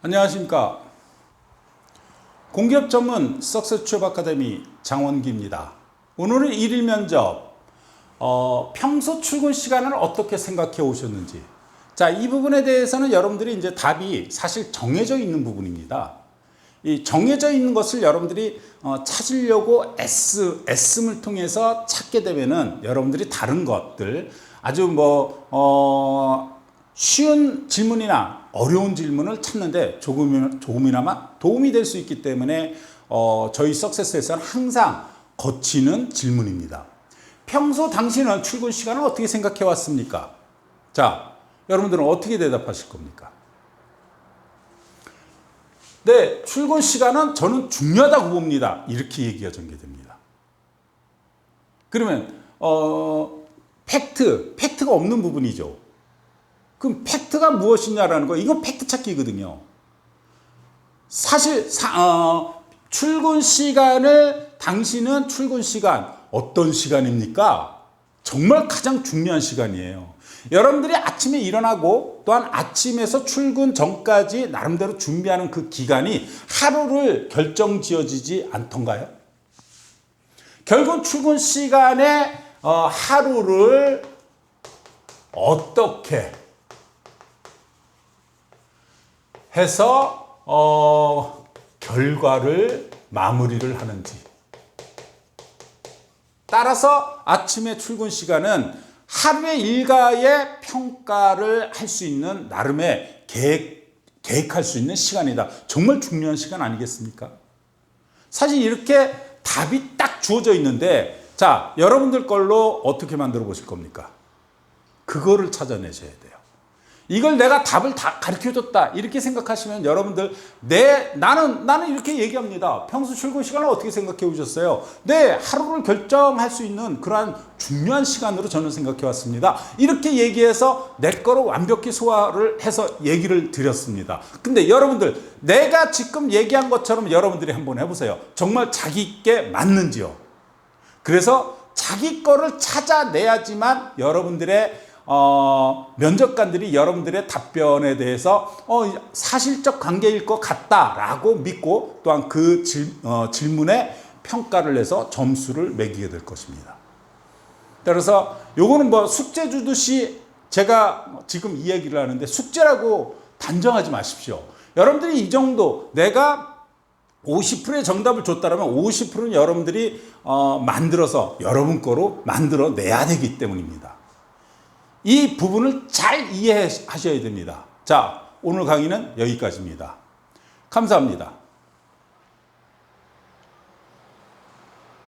안녕하십니까. 공기업 전문 석세스 취업 아카데미 장원기입니다. 오늘은 일일 면접, 어, 평소 출근 시간을 어떻게 생각해 오셨는지. 자, 이 부분에 대해서는 여러분들이 이제 답이 사실 정해져 있는 부분입니다. 이 정해져 있는 것을 여러분들이 어, 찾으려고 애쓰, 애씀을 통해서 찾게 되면은 여러분들이 다른 것들 아주 뭐, 어, 쉬운 질문이나 어려운 질문을 찾는데 조금, 조금이나마 도움이 될 수 있기 때문에 어, 저희 석세스에서는 항상 거치는 질문입니다. 평소 당신은 출근 시간을 어떻게 생각해 왔습니까? 자, 여러분들은 어떻게 대답하실 겁니까? 네, 출근 시간은 저는 중요하다고 봅니다. 이렇게 얘기가 전개됩니다. 그러면 어 팩트, 팩트가 없는 부분이죠. 그럼 팩트가 무엇이냐라는 거, 이건 팩트 찾기거든요. 사실 사, 어, 출근 시간을 당신은 출근 시간 어떤 시간입니까? 정말 가장 중요한 시간이에요. 여러분들이 아침에 일어나고 또한 아침에서 출근 전까지 나름대로 준비하는 그 기간이 하루를 결정 지어지지 않던가요? 결국 출근 시간에 어, 하루를 어떻게 해서 어, 결과를 마무리를 하는지 따라서 아침에 출근 시간은 하루의 일과의 평가를 할 수 있는 나름의 계획, 계획할 수 있는 시간이다. 정말 중요한 시간 아니겠습니까? 사실 이렇게 답이 딱 주어져 있는데, 자, 여러분들 걸로 어떻게 만들어 보실 겁니까? 그거를 찾아내셔야 돼요. 이걸 내가 답을 다 가르쳐 줬다. 이렇게 생각하시면 여러분들, 내, 나는, 나는 이렇게 얘기합니다. 평소 출근 시간을 어떻게 생각해 오셨어요? 네, 하루를 결정할 수 있는 그러한 중요한 시간으로 저는 생각해 왔습니다. 이렇게 얘기해서 내 거로 완벽히 소화를 해서 얘기를 드렸습니다. 근데 여러분들, 내가 지금 얘기한 것처럼 여러분들이 한번 해보세요. 정말 자기께 맞는지요? 그래서 자기 거를 찾아내야지만 여러분들의 어, 면접관들이 여러분들의 답변에 대해서 어, 사실적 관계일 것 같다라고 믿고 또한 그 질, 어, 질문에 평가를 내서 점수를 매기게 될 것입니다. 그래서 요거는 뭐 숙제 주듯이 제가 지금 이 얘기를 하는데 숙제라고 단정하지 마십시오. 여러분들이 이 정도 내가 50%의 정답을 줬다면 50%는 여러분들이 어, 만들어서 여러분 거로 만들어 내야 되기 때문입니다. 이 부분을 잘 이해하셔야 됩니다. 자, 오늘 강의는 여기까지입니다. 감사합니다.